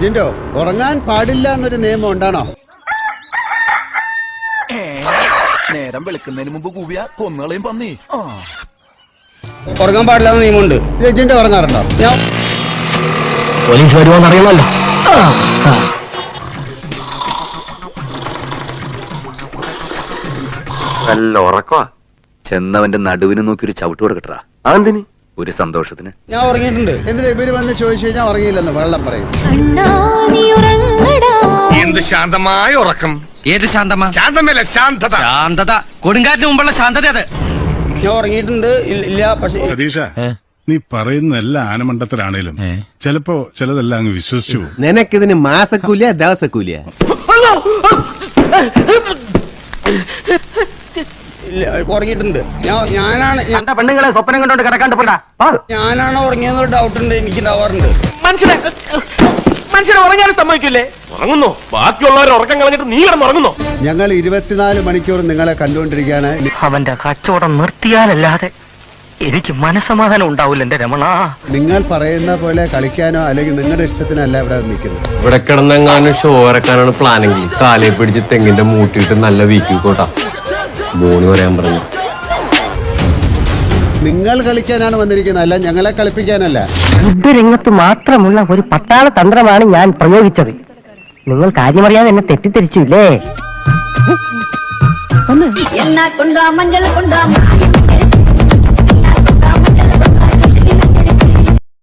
ജിൻഡോ ഉറങ്ങാൻ പാടില്ല എന്നൊരു നിയമം ഉണ്ടാണോ? നേരം വെളുക്കുന്നതിന് മുമ്പ് കൂവിയ കൊന്നുകളയും പന്നി. ആ. ഉറങ്ങാൻ പാടില്ല എന്ന് നിയമമുണ്ട്. ജിൻഡോ ഉറങ്ങാറുണ്ടോ? ഞാൻ പോലീസ് വരുമോന്ന് അറിയണമല്ലോ നല്ല ഉറക്കമാ ചെന്നവന്റെ നടുവിന് നോക്കി ഒരു ചവിട്ട് കൊടുക്കട്ടാ അതെന്തിന് ഒരു സന്തോഷത്തിന്? ഞാൻ ഉറങ്ങിയിട്ടുണ്ട്. എന്തിനാ ഇവർ വന്ന് ചോദിച്ചു കഴിഞ്ഞാൽ ഉറങ്ങിയില്ലെന്ന് വെള്ളം പറയും. അണ്ണാ നീ ഉറങ്ങടാ എന്ത് ശാന്തമായ ഉറക്കം. ഏത് ശാന്തമാ ശാന്തമല്ല ശാന്തത. ശാന്തത. കൊടുങ്കാറ്റിന് മുമ്പുള്ള ശാന്തത അത്. ഞാൻ ഉറങ്ങിയിട്ടുണ്ട്. ഇല്ല- പക്ഷേ സതീഷ നീ പറയുന്ന എല്ലാ ആനമണ്ടത്തിലാണേലും ചിലപ്പോ ചിലതെല്ലാം അങ്ങ് വിശ്വസിച്ചു നിനക്കിതിന് മാസക്കൂലിയ ദിവസക്കൂലിയ? ഉറങ്ങിയിട്ടുണ്ട്. ഞാൻ ഞാനാണ് പെണ്ണുങ്ങളെ സ്വപ്നം കണ്ടോണ്ട് കിടക്കാണ്ട് പോടാ. ഞാനാണ് ഉറങ്ങിയെന്നൊരു ഡൗട്ട് ഉണ്ട് എനിക്ക് ഉണ്ടാവാറുണ്ട്. മനുഷ്യനെ മനുഷ്യനെ ഉറങ്ങാനും സമ്മതിക്കില്ലേ ഉറങ്ങുന്നു. ബാക്കിയുള്ളവർ ഉറക്കം കളഞ്ഞിട്ട് നീ ഞങ്ങൾ ഇരുപത്തിനാല് മണിക്കൂർ നിങ്ങളെ കണ്ടുകൊണ്ടിരിക്കുകയാണ്. അവന്റെ കച്ചവടം നിർത്തിയാലല്ലാതെ എനിക്ക് മനസമാധാനം ഉണ്ടാവില്ല എന്റെ രമണ. നിങ്ങൾ പറയുന്ന പോലെ കളിക്കാനോ അല്ലെങ്കിൽ നിങ്ങളുടെ ഇഷ്ടത്തിനല്ല ഇവിടെ നിൽക്കുന്നത്. ഇവിടെ കിടന്നെങ്ങാനും ഷോ ഇറക്കാനാണ് പ്ലാനെങ്കിൽ കാലേ പിടിച്ച് തെങ്ങിന്റെ മൂട്ടിയിട്ട് നല്ല വീക്കി കോട്ടാ ബോണി പറയാൻ പറഞ്ഞു. നിങ്ങൾ കളിക്കാനാണ് വന്നിരിക്കുന്നത്. അല്ല ഞങ്ങളെ കളിപ്പിക്കാനല്ല. യുദ്ധരംഗത്ത് മാത്രമുള്ള ഒരു പട്ടാള തന്ത്രമാണ് ഞാൻ പ്രയോഗിച്ചത്. നിങ്ങൾ കാര്യമറിയാതെ എന്നെ തെറ്റിദ്ധരിച്ചില്ലേ? എന്ന കൊണ്ടാ മഞ്ഞൾ കൊണ്ടാ